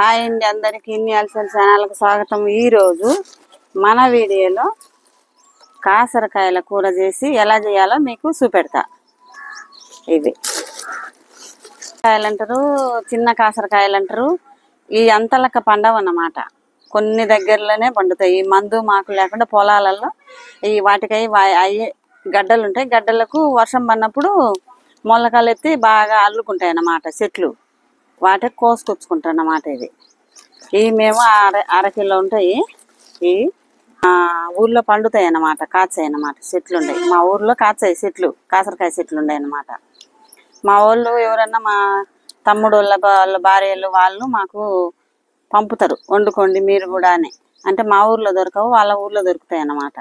Hi అండి అందరికి ఇన్ని అలసల ఛానల్కి స్వాగతం. ఈరోజు మన వీడియోలో కాసరకాయల కూర చేసి ఎలా చేయాలో మీకు చూపెడతా. ఇవి. కాయలు అంటారు చిన్న కాసరకాయలు అంటారు ఈ అంతలక్క పండవ అన్నమాట. కొన్ని దగ్గరలోనే పండుతాయి. ఈ మందు మాకు లేకుండా పొలాలలో ఈ వాటికై అయ్యే గడ్డలు ఉంటాయి గడ్డలకు వర్షం పడినప్పుడు మొలకలు ఎత్తి బాగా అల్లుకుంటాయి అన్నమాట చెట్లు. వాటికి కోసుకొచ్చుకుంటాం అన్నమాట ఇది ఇవి మేము అర అరకిలో ఉంటాయి. ఇవి ఊళ్ళో ఊర్లో పండుతాయి అన్నమాట కాచాయి అన్నమాట చెట్లు ఉన్నాయి మా ఊర్లో కాచాయి చెట్లు కాసరకాయ చెట్లు ఉన్నాయి అన్నమాట మా వాళ్ళు ఎవరన్నా మా తమ్ముడు వాళ్ళ వాళ్ళ భార్యలు వాళ్ళు మాకు పంపుతారు వండుకోండి మీరు కూడా అని. అంటే మా ఊర్లో దొరకవు వాళ్ళ ఊర్లో దొరుకుతాయి అన్నమాట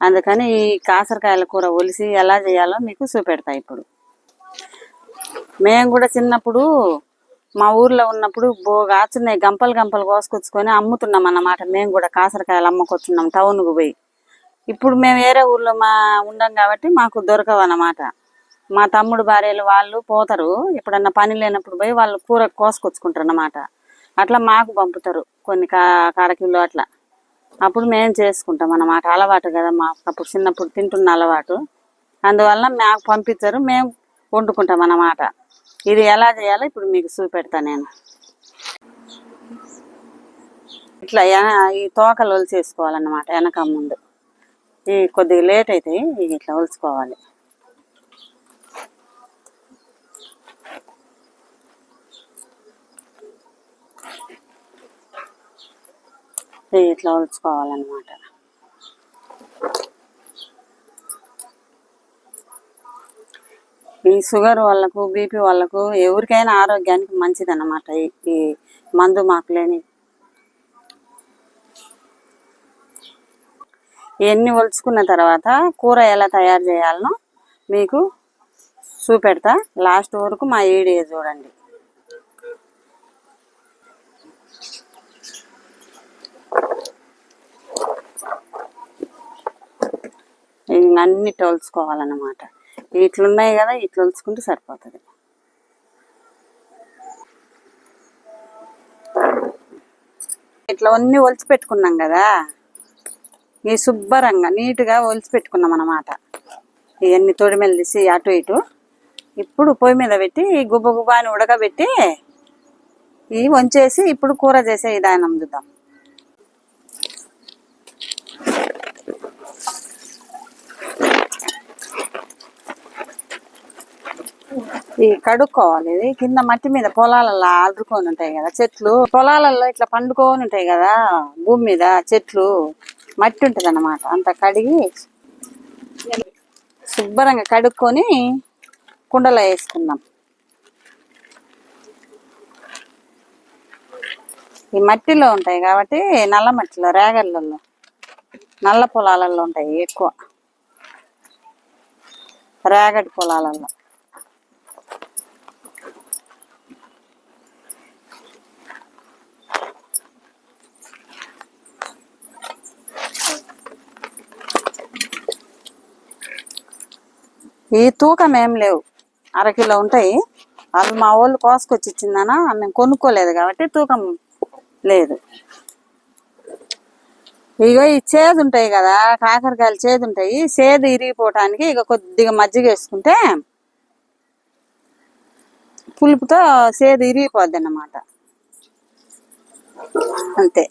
అందుకని ఈ కాసరకాయల కూర ఒలిసి ఎలా చేయాలో మీకు చూపెడతా ఇప్పుడు. మేము కూడా చిన్నప్పుడు మా ఊర్లో ఉన్నప్పుడు బోగాచున్నాయి గంపలు గంపలు కోసుకొచ్చుకొని అమ్ముతున్నాం అన్నమాట. మేము కూడా కాసరకాయలు అమ్ముకొచ్చున్నాం టౌన్కు పోయి. ఇప్పుడు మేము వేరే ఊర్లో మా ఉండం కాబట్టి మాకు దొరకవు అన్నమాట మా తమ్ముడు భార్యలు వాళ్ళు పోతారు. ఎప్పుడన్నా పని లేనప్పుడు పోయి వాళ్ళు కూర కోసుకొచ్చుకుంటారు అన్నమాట అట్లా మాకు పంపుతారు కొన్ని కా అరకిలో అట్లా. అప్పుడు మేము చేసుకుంటాం అన్నమాట. అలవాటు కదా మాకు. అప్పుడు చిన్నప్పుడు తింటున్న అలవాటు. అందువల్ల మాకు పంపించరు మేము వండుకుంటాం అన్నమాట. ఇది ఎలా చేయాలో ఇప్పుడు మీకు చూపెడతా నేను. ఇట్లా ఎన- ఈ తోకలు ఒలిచేసుకోవాలన్నమాట వెనక ముందు. ఈ కొద్దిగా లేట్ అవుతాయి ఇవి ఇట్లా ఒలుచుకోవాలి. ఇట్లా ఒలుచుకోవాలన్నమాట. ఈ షుగర్ వాళ్ళకు బీపీ వాళ్ళకు ఎవరికైనా ఆరోగ్యానికి మంచిది అన్నమాట ఈ మందు మాకు లేని ఇవన్నీ ఒలుచుకున్న తర్వాత కూర ఎలా తయారు చేయాలనో మీకు చూపెడతా. లాస్ట్ వరకు మా ఈడియో చూడండి. అన్ని తోలుచుకోవాలన్నమాట ఇట్లున్నాయి కదా ఇట్లా వలుచుకుంటే సరిపోతుంది. ఇట్లా అన్ని ఒలిచి పెట్టుకున్నాం కదా ఈ శుభ్రంగా నీట్గా ఒలిచి పెట్టుకున్నాం అన్నమాట. ఇవన్నీ తొడిమెలు తీసి అటు ఇటు. ఇప్పుడు పొయ్యి మీద పెట్టి ఈ గుబ్బ గుబ్బ అని ఉడకబెట్టి ఇవి వంచేసి ఇప్పుడు కూర చేసే విధానం చూద్దాం. ఈ కడుక్కోవాలి. ఇది కింద మట్టి మీద పొలాలలో ఆడుకొని ఉంటాయి కదా చెట్లు. పొలాలలో ఇట్లా పండుకొని ఉంటాయి కదా భూమి మీద చెట్లు. మట్టి ఉంటుంది అన్నమాట అంత కడిగి శుభ్రంగా కడుక్కొని కుండలో వేసుకుందాం. ఈ మట్టిలో ఉంటాయి కాబట్టి నల్ల మట్టిలో రేగళ్ళల్లో. నల్ల పొలాలలో ఉంటాయి ఎక్కువ. రేగడి పొలాలలో ఈ తూకం ఏం లేవు. అరకిలో ఉంటాయి. వాళ్ళు మా వాళ్ళు కోసుకొచ్చి ఇచ్చిందనా? మేము కొనుక్కోలేదు కాబట్టి తూకం లేదు. ఇగో ఈ చేదు ఉంటాయి కదా కాకరకాయలు చేదు ఉంటాయి. చేదు ఇరిగిపోవటానికి ఇక కొద్దిగా మజ్జిగ వేసుకుంటే పులుపుతో చేదు ఇరిగిపోద్ది అన్నమాట. అంతే.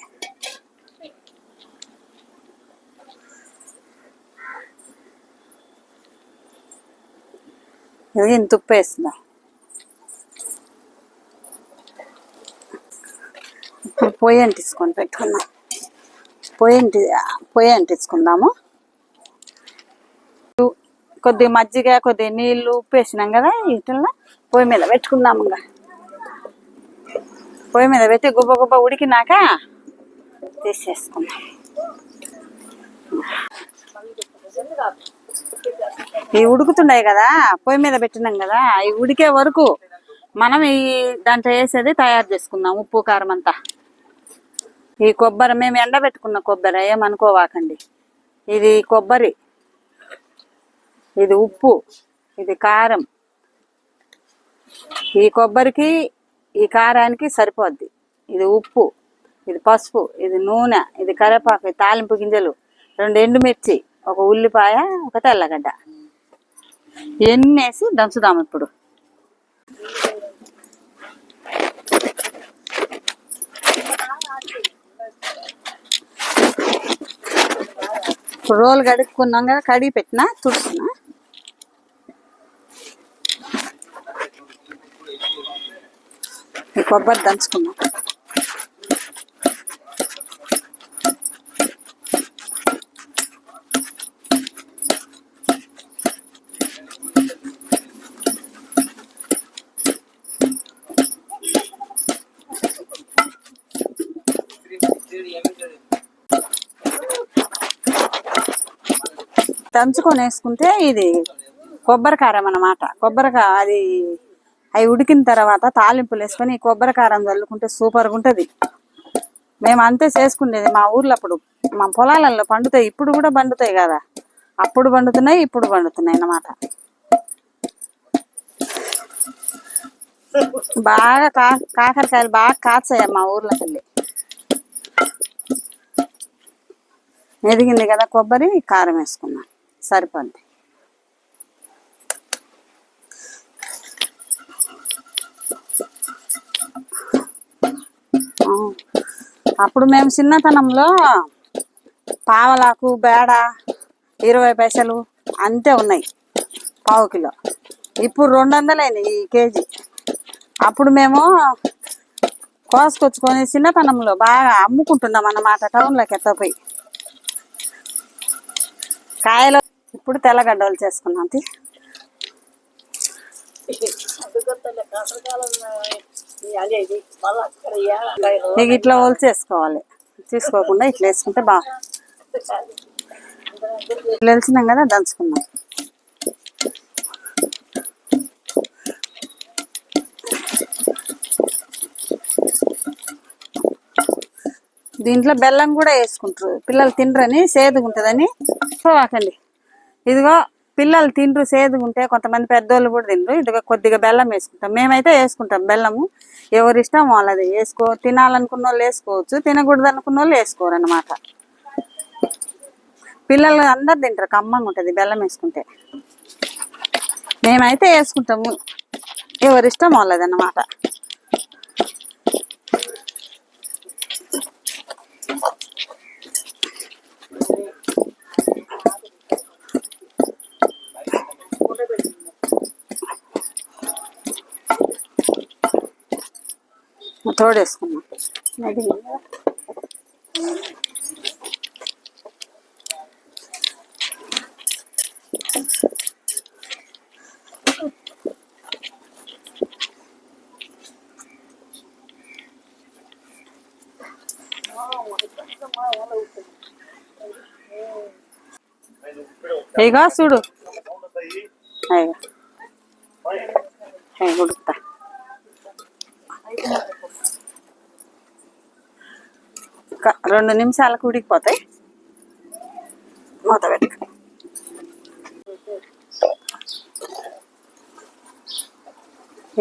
ఇది ఇంత ఉప్పు వేస్తుందా ఇప్పుడు పొయ్యి అంటించుకొని పెట్టుకుందాం పొయ్యి అంటి పొయ్యి అంటించుకుందాము. కొద్దిగా మజ్జిగ కొద్దిగా నీళ్ళు ఉప్పు వేసినాం కదా వీటిల్లో పొయ్యి మీద పెట్టుకుందాము ఇంకా. పొయ్యి మీద పెట్టి గుబ్బ గుబ్బ ఉడికినాక తీసేసుకుందాం. ఇవి ఉడుకుతున్నాయి కదా పొయ్యి మీద పెట్టినాం కదా అవి ఉడికే వరకు మనం ఈ దాంట్లో వేసేది తయారు చేసుకుందాం ఉప్పు కారం అంతా. ఈ కొబ్బరి మేము ఎండబెట్టుకున్న కొబ్బరి ఏమనుకోవాకండి. ఇది కొబ్బరి ఇది ఉప్పు ఇది కారం. ఈ కొబ్బరికి ఈ కారానికి సరిపోద్ది. ఇది ఉప్పు ఇది పసుపు ఇది నూనె ఇది కరివేపాకు ఇది తాలింపు గింజలు రెండు ఎండుమిర్చి ఒక ఉల్లిపాయ ఒక తెల్లగడ్డ. ఇవన్నీ వేసి దంచుదాం ఇప్పుడు. రోలు కడుక్కున్నాం కదా కడిగి పెట్టిన తుడుచున్నా కొబ్బరి దంచుకున్నాం. దంచుకొని వేసుకుంటే ఇది కొబ్బరి కారం అన్నమాట అది అవి ఉడికిన తర్వాత తాలింపులు వేసుకొని కొబ్బరికారం కొబ్బరి కారం చల్లుకుంటే సూపర్గా ఉంటుంది మేము అంతే చేసుకునేది మా ఊర్లో అప్పుడు మా పొలాలలో పండుతాయి ఇప్పుడు కూడా పండుతాయి కదా. అప్పుడు పండుతున్నాయి ఇప్పుడు పండుతున్నాయి అన్నమాట. బాగా కా కాకరకాయలు బాగా కాచాయి మా ఊర్లోకి వెళ్ళి ఎదిగింది కదా కొబ్బరి కారం వేసుకున్నాను సరిపోద్ది. అప్పుడు మేము చిన్నతనంలో పావలాకు బేడ ఇరవై పైసలు అంతే ఉన్నాయి పావు కిలో. ఇప్పుడు రెండు వందలైనాయి ఈ కేజీ. అప్పుడు మేము కోసుకొచ్చుకొని చిన్నతనంలో బాగా అమ్ముకుంటున్నాం అన్నమాట టౌన్లోకి ఎత్తపోయి. కాయలు ఇప్పుడు తెల్లగడ్డలు చేసుకున్నాం తి. ఇక ఇట్లా చేసుకోవాలి తీసుకోకుండా ఇట్లా వేసుకుంటే బాగా ఇట్లా వెలిసినాం కదా దంచుకున్నాం. దీంట్లో బెల్లం కూడా వేసుకుంటారు. పిల్లలు తినరని సేదుగా ఉంటుందని పోవాకండి. ఇదిగో పిల్లలు తిండ్రు సేదుగుంటే కొంతమంది పెద్దోళ్ళు కూడా తిండ్రు. ఇదిగో కొద్దిగా బెల్లం వేసుకుంటాం. మేమైతే వేసుకుంటాం బెల్లము. ఎవరి ఇష్టం వాళ్ళది. వేసుకో తినాలనుకున్న వాళ్ళు వేసుకోవచ్చు. తినకూడదు అనుకున్న వాళ్ళు వేసుకోరు అనమాట పిల్లలు అందరు తింటారు. కమ్మంగా ఉంటుంది బెల్లం వేసుకుంటే. మేమైతే వేసుకుంటాము. ఎవరి ఇష్టం వాళ్ళది అనమాట తోడేసుకున్నాం అది ఇగో చూడు. ఉడుకుతా. ఒక రెండు నిమిషాలకు ఉడికిపోతాయి మూత పెట్టుకో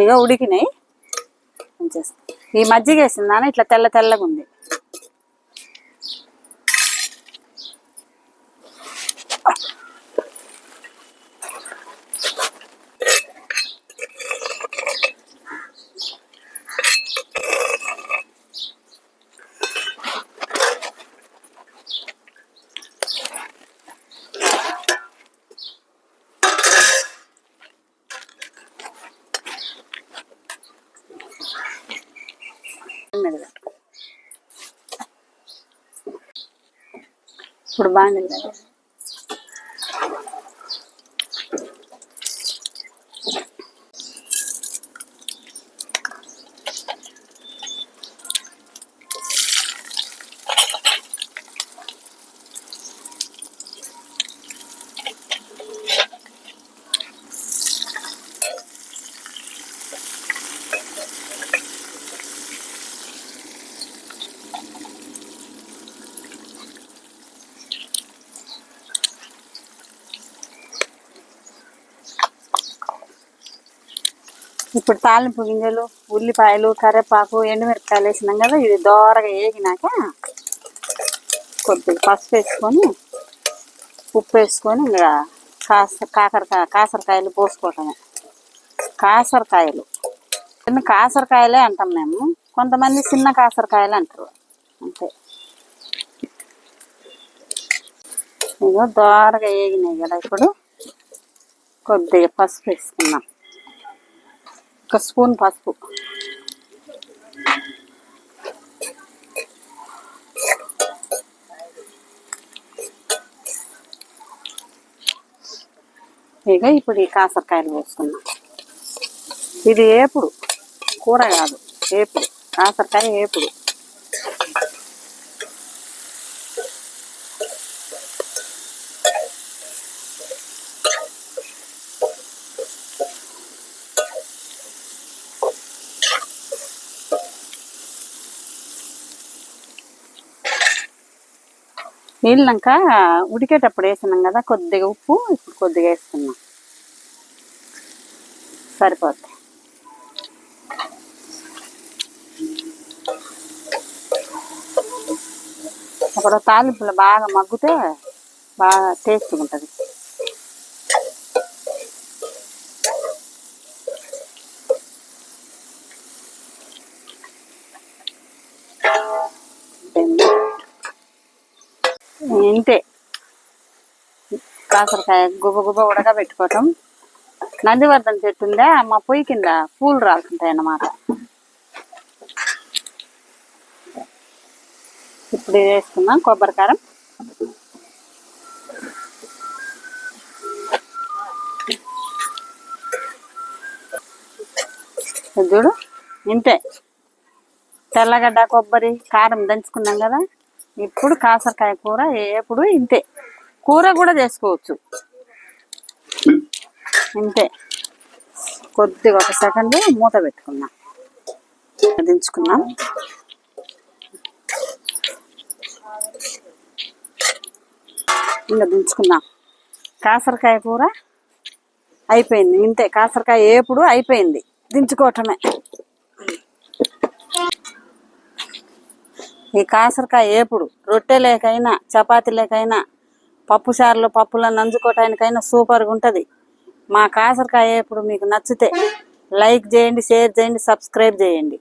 ఇక ఉడికినాయి. ఈ మజ్జిగ వేసిందాన ఇట్లా తెల్ల తెల్లగా ఉంది. మెదడు ఇప్పుడు బాగుంది ఇప్పుడు తాలింపు గింజలు ఉల్లిపాయలు కరివేపాకు ఎండుమిరపకాయలు వేసినాం కదా ఇది దోరగా వేగినాక కొద్దిగా పసుపు వేసుకొని ఉప్పు వేసుకొని ఇంకా కాస కాకరకాయ కాసరకాయలు పోసుకోవటమే. కాసరకాయలు. చిన్న కాసరకాయలే అంటాం మేము. కొంతమంది చిన్న కాసరకాయలు అంటారు. అంతే. ఇగో దోరగా వేగినాయి కదా ఇప్పుడు. కొద్దిగా పసుపు వేసుకున్నాం. ఒక స్పూన్ పసుపు. ఇక ఇప్పుడు ఈ కాసరకాయలు వేసుకున్నాం ఇది ఏపుడు కూర కాదు ఏపుడు కాసరకాయ ఏపుడు. నీళ్ళంక ఉడికేటప్పుడు వేసినాం కదా కొద్దిగా ఉప్పు ఇప్పుడు కొద్దిగా వేస్తున్నాం సరిపోద్ది అక్కడ తాలింపులు బాగా మగ్గితే బాగా టేస్ట్గా ఉంటుంది. ఇంతే. కాకరకాయ గుబ గుబ ఉడకబెట్టుకోవటం. నందివర్ధన చెట్టు ఉందా? మా పొయ్యి కింద పూలు రాలుతుంటాయి అన్నమాట ఇప్పుడు ఇది వేసుకుందాం కొబ్బరికారం చూడు ఇంతే. తెల్లగడ్డ కొబ్బరి కారం దంచుకున్నాం కదా. ఇప్పుడు కాసరకాయ కూర ఎప్పుడు ఇంతే. కూర కూడా చేసుకోవచ్చు. ఇంతే. కొద్దిగా ఒక సెకండ్ మూత పెట్టుకున్నాం. దించుకున్నాం. ఇంకా దించుకున్నాం. కాసరకాయ కూర అయిపోయింది. ఇంతే. కాసరకాయ ఎప్పుడు అయిపోయింది. దించుకోవటమే. ఈ కాసరకాయ ఏపుడు రొట్టె లేకైనా చపాతీ లేకైనా పప్పు చారులు పప్పులను నంజుకోవటానికైనా సూపర్గా ఉంటుంది. మా కాసరకాయ ఏపుడు మీకు నచ్చితే లైక్ చేయండి షేర్ చేయండి సబ్స్క్రైబ్ చేయండి.